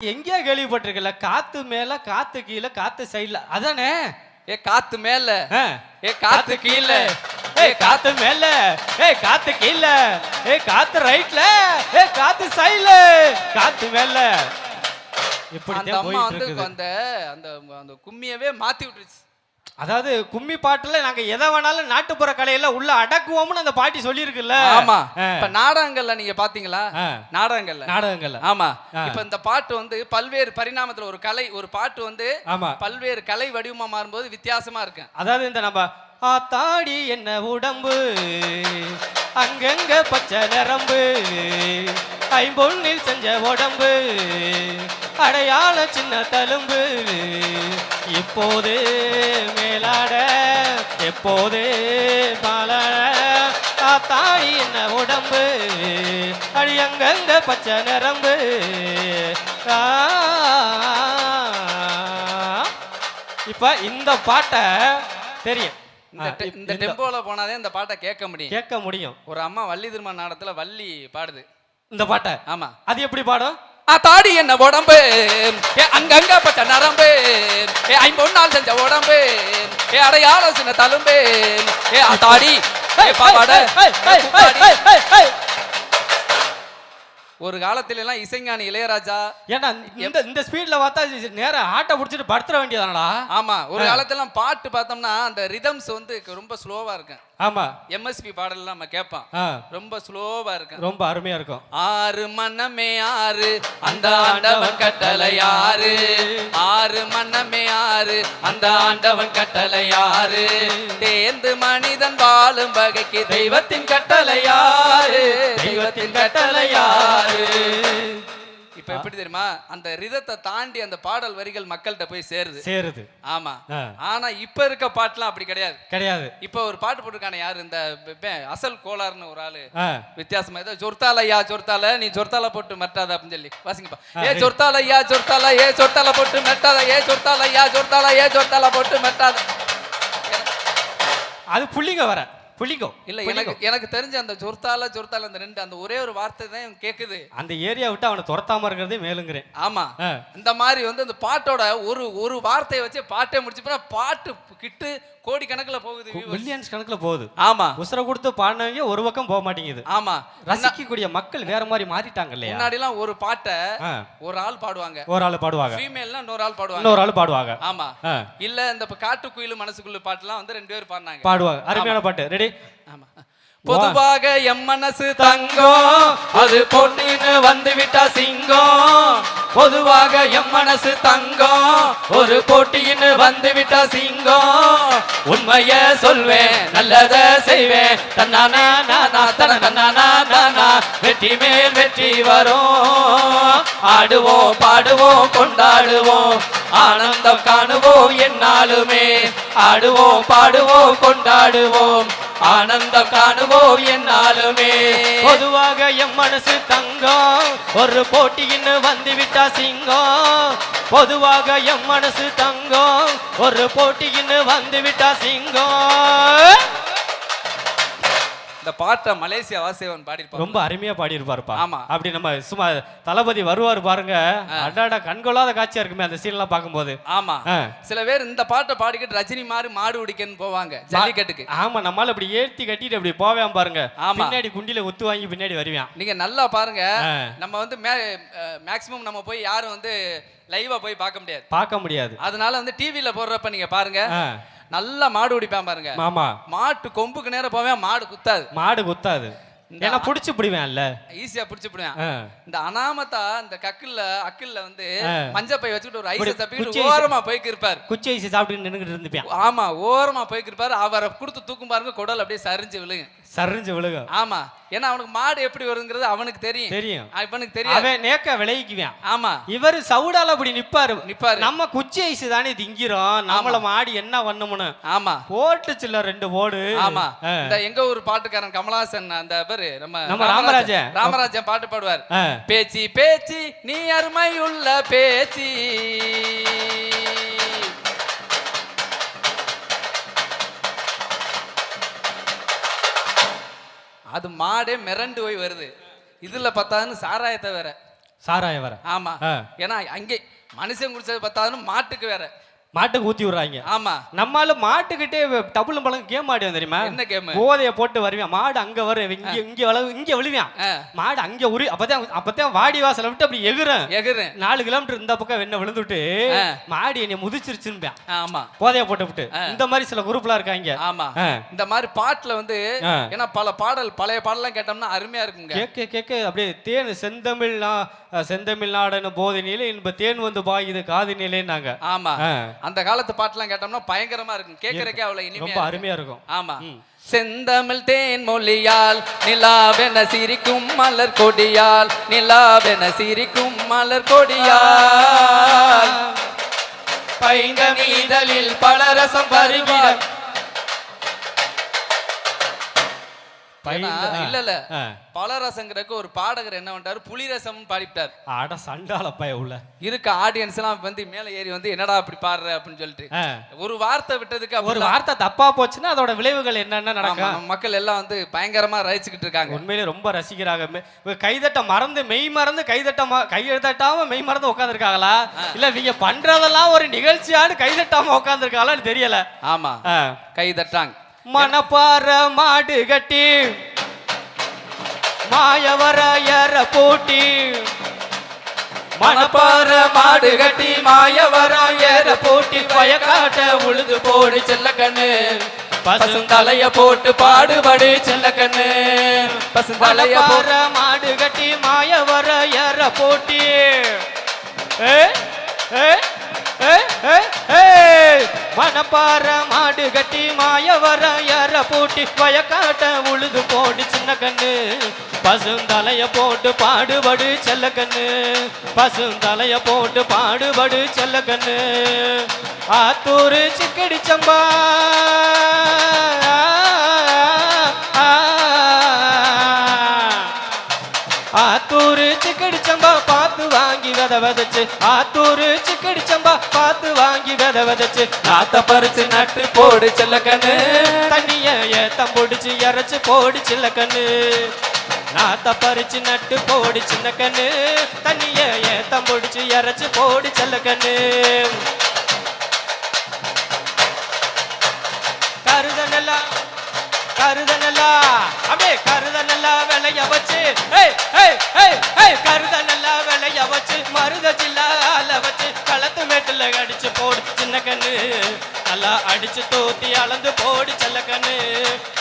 எங்கேயா கேள்விப்பட்டிருக்கல காத்து மேல காத்து கீழே காத்து சைடுல அதானே? ஏ காத்து மேல. ஏ காத்து கீழ. ஏய் காத்து மேல. ஏய் காத்து கீழ. ஏய் காத்து ரைட்ல ஏய் காத்து சைடுல காத்து மேல. இப்படி அந்த அம்மா வந்து அந்த அந்த அந்த கும்மியவே மாத்தி விட்டுருச்சு. அதாவது கும்மி பாட்டுல நாங்க எதை வேணாலும் நாட்டுப்புற கலையில உள்ள அடக்குவோம்னு அந்த பாட்டி சொல்லியிருக்குல்ல. ஆமா. இப்ப நாடகங்கள்ல நீங்க பாத்தீங்களா. நாடகங்கள்ல. நாடகங்கள்ல. ஆமா. இப்ப இந்த பாட்டு வந்து பல்வேறு பரிணாமத்துல ஒரு கலை ஒரு பாட்டு வந்து ஆமா. பல்வேறு கலை வடிவமா மாறும்போது வித்தியாசமா இருக்கு. அதாவது இந்த நம்ம ஆத்தாடி என்ன உடம்பு அங்கங்க பச்சை நரம்பு ஐம்பொன்னில் செஞ்ச உடம்பு அடையாள சின்ன தழும்பு. இப்போது மேலாட எப்போது பாலாட. ஆத்தாடி என்ன உடம்பு? அடி அங்கங்க பச்சை நரம்பு. இப்ப இந்த பாட்டை தெரியும். இந்த டெம்போல போனாதே இந்த பாட்டை கேட்க முடியும். கேட்க முடியும். ஒரு அம்மா வள்ளி திருமண நாடகத்துல வள்ளி பாடுது. இந்த பாட்டை? ஆமா. அது எப்படி பாடும்? தாடி என்ன உடம்பு? ஏ அங்கங்க பச்ச நரம்பு. ஏ ஐம்பொன்னால் செஞ்ச உடம்பு. ஏ அடையாள சின்ன தழும்பு. ஏ தாடி. ஒரு காலத்துல எல்லாம் இசைஞானி இளையராஜா. ஏன்டா இந்த இந்த ஸ்பீட்ல பார்த்தா இது நேரா ஆட்டை பிடிச்சிட்டு படுத்துற வேண்டியதானடா ஆமா ஒரு காலத்துல பாட்டு பார்த்தோம்னா அந்த ரிதம்ஸ் வந்து ரொம்ப ஸ்லோவா இருக்கும். ஆமா. எம்எஸ்பி பாடல்லாம் நம்ம கேட்போம். ஆ, ரொம்ப ஸ்லோவா இருக்கும். ரொம்ப அருமையா இருக்கும். ஆறு மன்னமே ஆறு அந்த ஆண்டவன் கட்டளை யாரு? ஆறு மன்னமே ஆறு அந்த ஆண்டவன் கட்டளை யாரு? தேர்ந்து மனிதன் வாழும் வகைக்கு தெய்வத்தின் கட்டளை யாரு? தெய்வத்தின் கட்டளை யாரு? இப்ப எப்படி தெரியுமா? அந்த ரிதத்தை தாண்டி அந்த பாடல் வரிகள் மக்கள்கிட்ட போய் சேருது. சேருது. ஆமா. ஆனா இப்ப இருக்க பாட்டுலாம் அப்படி கிடையாது. கிடையாது. இப்ப ஒரு பாட்டு போட்டிருக்கானே யாரு? இந்த அசல் கோளாறுன்னு ஒரு ஆளு. வித்தியாசமா ஏதோ ஜொர்த்தால ஐயா ஜொர்த்தால நீ ஜொர்த்தால போட்டு மெட்டாத அப்படின்னு சொல்லி. வாசிங்கப்பா ஏ ஜொர்த்தால ஐயா ஜொர்த்தால ஏ ஜொர்த்தால போட்டு மெட்டாத. ஏ ஜொர்த்தால ஐயா ஜொர்த்தால ஏ ஜொர்த்தால போட்டு மெட்டாத. அது புள்ளிங்க வர. புள்ளிங்கோ இல்ல எனக்கு எனக்கு தெரிஞ்ச அந்த ஜொர்த்தால ஜொர்த்தால அந்த ரெண்டு அந்த ஒரே ஒரு வார்த்தை தான் கேக்குது. அந்த ஏரியா விட்டு அவனை துரத்தாம இருக்கிறதே மேலுங்கிறேன். ஆமா. இந்த மாதிரி வந்து அந்த பாட்டோட ஒரு ஒரு வார்த்தையை வச்சு பாட்டே முடிச்சு பாட்டு கிட்டு கோடி கணக்குல போகுது. மில்லியன்ஸ் கணக்குல போகுது. ஆமா. உசுரை கொடுத்து பாடினவங்க ஒரு பக்கம் போக மாட்டேங்குது. ஆமா. ரசிக்கக்கூடிய மக்கள் வேற மாதிரி மாறிட்டாங்க இல்லையா? முன்னாடி எல்லாம் ஒரு பாட்டை ஒரு ஆள் பாடுவாங்க. ஒரு ஆள் பாடுவாங்க. ஃபீமேல்னா இன்னொரு ஆள் பாடுவாங்க. இன்னொரு ஆள் பாடுவாங்க. ஆமா. இல்ல இந்த காட்டு குயில் மனசுக்குள்ள பாட்டுலாம் வந்து ரெண்டு பேரும் பாடினாங்க. பாடுவாங்க. அருமையான பாட்டு. ரெடி ஆமா. பொதுவாக எம் மனசு தங்கம். அது பொண்ணுன்னு வந்து விட்டா சிங்கம். பொதுவாக எம் மனசு தங்கம். ஒரு போட்டின்னு வந்து விட்டா சிங்கம். உண்மைய சொல்வேன் நல்லத செய்வேன். தன்னானா நானா தன தன்னானா நானா. வெற்றி மேல் வெற்றி வரும். ஆடுவோம் பாடுவோம் கொண்டாடுவோம். ஆனந்தம் காணுவோம் என்னாலுமே. ஆடுவோம் பாடுவோம் கொண்டாடுவோம். ஆனந்தம் காணுவோம் என்னாலுமே. பொதுவாக எம் மனசு தங்கம். ஒரு போட்டின்னு வந்து விட்டா சிங்கம். பொதுவாக எம் மனசு தங்கம். ஒரு போட்டின்னு வந்து விட்டா சிங்கம். இந்த பாட்டை மலேசியா வாசேவன் பாடியிருப்பாங்க ரொம்ப அருமையா பாடியிருப்பாருப்பா. ஆமா. அப்படி நம்ம சும்மா தளபதி வருவார் பாருங்க. அடாடா கண்கொள்ளாத காட்சியா இருக்குமே அந்த சீன்லாம் பார்க்கும்போது. ஆமா. சில பேர் இந்த பாட்டை பாடிக்கிட்டு ரஜினி மாதிரி மாடு உடிக்கன்னு போவாங்க ஜல்லிக்கட்டுக்கு. ஆமா நம்மால இப்படி ஏத்தி கட்டிட்டு அப்படி போவேன் பாருங்க. பின்னாடி குண்டில ஒத்து வாங்கி பின்னாடி வருவான். நீங்க நல்லா பாருங்க. நம்ம வந்து மேக்சிமம் நம்ம போய் யாரும் வந்து லைவா போய் பார்க்க முடியாது. பார்க்க முடியாது. அதனால வந்து டிவில போடுறப்ப நீங்க பாருங்க. நல்லா மாடு உடிப்பான் பாருங்க. ஆமா மாட்டு கொம்புக்கு நேரம் போவேன் மாடு குத்தாது. மாடு குத்தாது. ஏன்னா புடிச்சு பிடிவேன்ல. ஈஸியா புடிச்சு போடுவேன். இந்த அனாமத்தா இந்த கக்கில்ல அக்கில்ல வந்து. மஞ்சள் பை வச்சுக்கிட்டு ஒரு ஐஸ் ஐஸ். ஓரமா போய்க்கு இருப்பார். குச்சி ஐசி சாப்பிட்டு நின்னுகிட்டு இருந்துப்பான் ஆமா ஓரமா போய்க்கு இருப்பாரு. அவரை கொடுத்து தூக்கும் பாருங்க குடல் அப்படியே சரிஞ்சு விழுங்க சரிஞ்சு விழுகும். ஆமா. ஏன்னா அவனுக்கு மாடு எப்படி வருங்கிறது அவனுக்கு தெரியும். தெரியும். இவனுக்கு தெரியாது. அவன் நேக்க விளைவிக்குவான். ஆமா. இவர் சவுடால அப்படி நிப்பாரு. நிப்பாரு. நம்ம குச்சி ஐஸ் தானே திங்கிறோம். நம்மள மாடி என்ன பண்ணும்னு. ஆமா. போட்டுச்சுல ரெண்டு ஓடு ஆமா. இந்த எங்க ஊர் பாட்டுக்காரன் கமலஹாசன் அந்த பேரு நம்ம நம்ம ராமராஜன். ராமராஜன். பாட்டு பாடுவார். பேச்சி பேச்சி நீ அருமை உள்ள பேச்சி. அது மாடே மிரண்டு போய் வருது. இதுல பார்த்தான்னு சாராயத்தை வேற. சாராயம் வர ஆமா. ஏன்னா அங்கே மனுஷன் குடிச்சது பத்தாதுன்னு மாட்டுக்கு வேற. மாட்டுக்கு ஊத்தி விடுறாங்க. ஆமா. நம்மால மாட்டுக்கிட்டே டபுள் பழம் கேம் ஆடுவோம் தெரியுமா? என்ன கேம்? போதைய போட்டு வருவேன். மாடு அங்க வரும் இங்க இங்க வளவு இங்க விழுவான். மாடு அங்க உரி அப்பதான் அப்பதான் வாடி வாசலை விட்டு அப்படி எகுறேன். எகுறேன். நாலு கிலோமீட்டர் இந்த பக்கம் வெண்ண விழுந்துட்டு. மாடி என்னை முதிச்சிருச்சுன்னு ஆமா. போதைய போட்டு விட்டு. இந்த மாதிரி சில குரூப்லாம் இருக்காங்க. ஆமா. இந்த மாதிரி பாட்டுல வந்து. ஏன்னா பல பாடல் பழைய பாடலாம் கேட்டோம்னா அருமையா இருக்குங்க. கேட்க கேட்க அப்படியே தேன் செந்தமிழ் நா- செந்தமிழ் நாடன போதினிலே இன்ப தேன் வந்து பாயுது காது நிலைன்னாங்க ஆமா. அந்த காலத்து பாட்டுலாம் கேட்டோம்னா பயங்கரமா இருக்கும். கேட்கறக்கே அவ்வளவு இனிமையா. அருமையா இருக்கும். ஆமா. செந்தமிழ் தேன் மொழியால் நிலாவென சிரிக்கும் மலர் கொடியால் நிலாவென சிரிக்கும் மலர் கொடியால். பைங்க மீதலில் பலரசம் பருகிட இல்ல இல்ல ஆ. பலரசங்கிறதுக்கு ஒரு பாடகர் என்ன பண்ணிட்டாரு? புலிரசம் பாடிட்டார். அட சண்டால பய உள்ள இருக்க ஆடியன்ஸ் எல்லாம் வந்து மேல ஏறி வந்து என்னடா அப்படி பாடுற? அப்படின்னு சொல்லிட்டு. ஒரு வார்த்தை விட்டதுக்கு ஒரு வார்த்தை தப்பா போச்சுன்னா அதோட விளைவுகள் என்னென்ன நடக்கும்? மக்கள் எல்லாம் வந்து பயங்கரமா ரசிச்சுக்கிட்டு இருக்காங்க. உண்மையிலே ரொம்ப ரசிக்கிறாங்க. கைதட்ட மறந்து மெய் மறந்து கைதட்ட ம- கைதட்டாம மெய் மறந்து உட்காந்துருக்காங்களா இல்ல இவங்க பண்றதெல்லாம் ஒரு நிகழ்ச்சியான்னு கைதட்டாம உட்காந்துருக்காங்களான்னு தெரியல. ஆமா. ஆ. மணப்பாற மாடு கட்டி மாயவர ஏற போட்டி. மணப்பாற மாடு கட்டி மாயவர ஏற போட்டி. பயக்காட்ட உழுது போடு செல்ல கண்ணு பசுந்தலைய போட்டு பாடுபடு செல்ல கண்ணு பசுந்தலைய போ- மணப்பாற மாடு கட்டி மாயவர ஏற போட்டி. ஏ? ஏ? ஏ ஏ ஏ. மணப்பாற மாடு கட்டி மாயவர ஏற போட்டி வயக்காட்ட உழுது போடு சின்ன கண்ணு. பசுந்தலைய போட்டு பாடுபடு செல்ல கண்ணு. பசுந்தலைய போட்டு பாடுபடு செல்ல கண்ணு. ஆத்தூரு சிக்கடி சம்பா. சிக்கடி சம்பா பார்த்து வாங்கி வித விதச்சு. ஆத்தூரு சிக்கடி சம்பா பார்த்து வாங்கி வித விதச்சு. நாத்த பறிச்சு நட்டு போடு செல்ல கண்ணு தண்ணிய ஏத்தம் பிடிச்சு இறைச்சு போடு சில்ல கண்ணு நாத்த பறிச்சு நட்டு போடு சின்ன கண்ணு தண்ணிய ஏத்தம் பிடிச்சு இறைச்சு போடு செல்ல கண்ணு கருதனலா கருதனெல்லாம். அப்படியே கருதனெல்லாம் விளைய வச்சு. ஏய் ஏய் ஏய் விளைய வச்சு. மருத ஜில்லால வச்சு களத்து மேட்டுல அடிச்சு போடு சின்ன கண்ணு. நல்லா அடிச்சு தூத்தி அளந்து போடு செல்ல கண்ணு.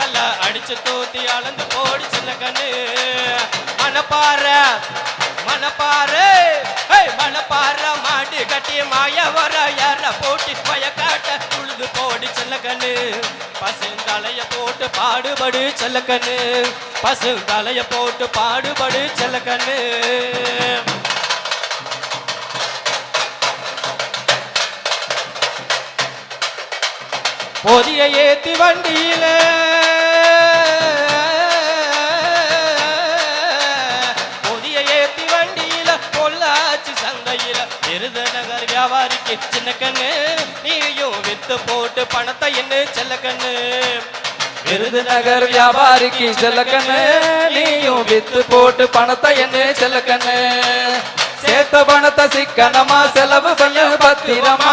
நல்லா அடிச்சு தூத்தி அளந்து போடு சின்ன கண்ணு. மனப்பாற மனப்பாறு மனப்பாற. பாடுபடு செல்லக்கண்ணு. பசு தலைய போட்டு பாடுபடு செல்லக்கண்ணு. பொதிய ஏத்தி வண்டியில. பொதிய ஏத்தி வண்டியில பொள்ளாச்சி சந்தையில. விருதுநகர் வியாபாரிக்கு சின்ன கண்ணு நீயும் வித்து போட்டு பணத்தை என்ன செல்ல கண்ணு. விருதுநகர் வியாபாரிக்கு செல்லக்கண்ணு நீயும் வித்து போட்டு பணத்தை என்ன செல்லக்கண்ணு சேர்த்த பணத்தை சிக்கனமா செலவு பண்ணு பத்திரமா.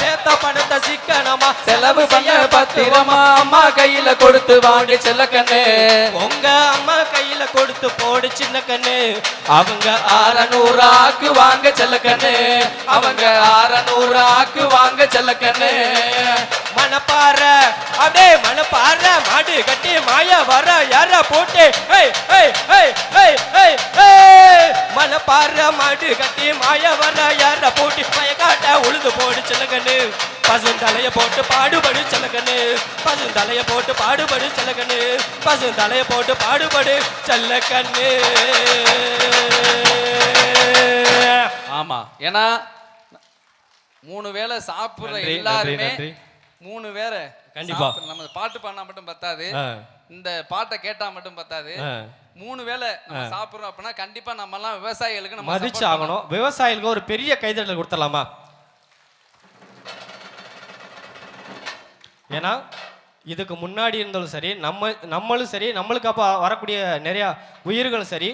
சேர்த்த பணத்தை சிக்கனமா செலவு பண்ண பத்திரமா. அம்மா கையில கொடுத்து வாங்கி செல்லக்கண்ணு உங்க அம்மா கையில கொடுத்து போடு சின்ன கண்ணு அவங்க அறநூறு ஆக்கு வாங்க செல்லக்கண்ணு அவங்க அறநூறு ஆக்கு வாங்க செல்லக்கண்ணு மணப்பாற அப்படியே மணப்பாற மாடு கட்டி மாய வர யார போட்டு மணப்பாற மாடு கட்டி மாய வர யார போட்டு மயக்காட்ட உழுது போடு செல்லக்கண்ணு பசுந்தலைய போட்டு பாடுபடு செல்லக்கண்ணு பசுந்தலைய போட்டு பாடுபடு செல்லக்கண்ணு பசுந்தலைய போட்டு பாடுபடு செல்லக்கண்ணு ஆமா. ஏன்னா மூணு வேளை சாப்பிடுற எல்லாருமே. மூணு வேளை கண்டிப்பா. நம்ம பாட்டு பாடினா மட்டும் பத்தாது. இந்த பாட்டை கேட்டா மட்டும் பத்தாது. மூணு வேளை நம்ம சாப்பிடுறோம் அப்படின்னா கண்டிப்பா நம்ம எல்லாம் விவசாயிகளுக்கு நம்ம மதிச்சு ஆகணும் விவசாயிகளுக்கு ஒரு பெரிய கைதட்டல் கொடுத்துடலாமா? ஏன்னா இதுக்கு முன்னாடி இருந்தாலும் சரி நம்ம நம்மளும் சரி நம்மளுக்கு அப்போ வரக்கூடிய நிறையா உயிர்களும் சரி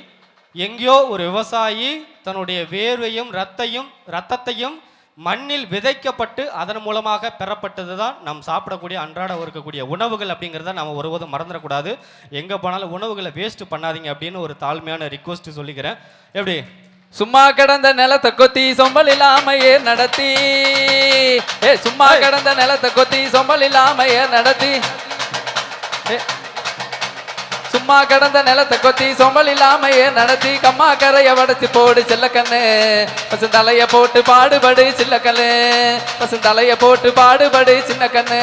எங்கேயோ ஒரு விவசாயி தன்னுடைய வேர்வையும் ரத்தையும் ரத்தத்தையும் மண்ணில் விதைக்கப்பட்டு அதன் மூலமாக பெறப்பட்டது தான் நாம் சாப்பிடக்கூடிய அன்றாட இருக்கக்கூடிய உணவுகள் அப்படிங்கிறத நம்ம ஒருபோதும் மறந்துடக்கூடாது. எங்கே போனாலும் உணவுகளை வேஸ்ட் பண்ணாதீங்க அப்படின்னு ஒரு தாழ்மையான ரிக்வஸ்ட் சொல்லிக்கிறேன். எப்படி? சும்மா கிடந்த நிலத்தை கொத்தி சொம்பல் இல்லாமையே நடத்தி. ஏ சும்மா கிடந்த நிலத்தை கொத்தி சொம்பல் இல்லாமையே நடத்தி. கம்மா சும்மா கிடந்த நிலத்தை கொத்தி சொம்பல் இல்லாமையே நடத்தி கம்மா கரைய வடத்தி போடு சில்லக்கண்ணு. பசுந்தலைய போட்டு பாடுபடு சில்லக்கண்ணு. பசுந்தலைய போட்டு பாடுபடு சின்ன கண்ணு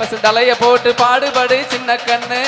பசுந்தலைய போட்டு பாடுபடு சின்ன கண்ணு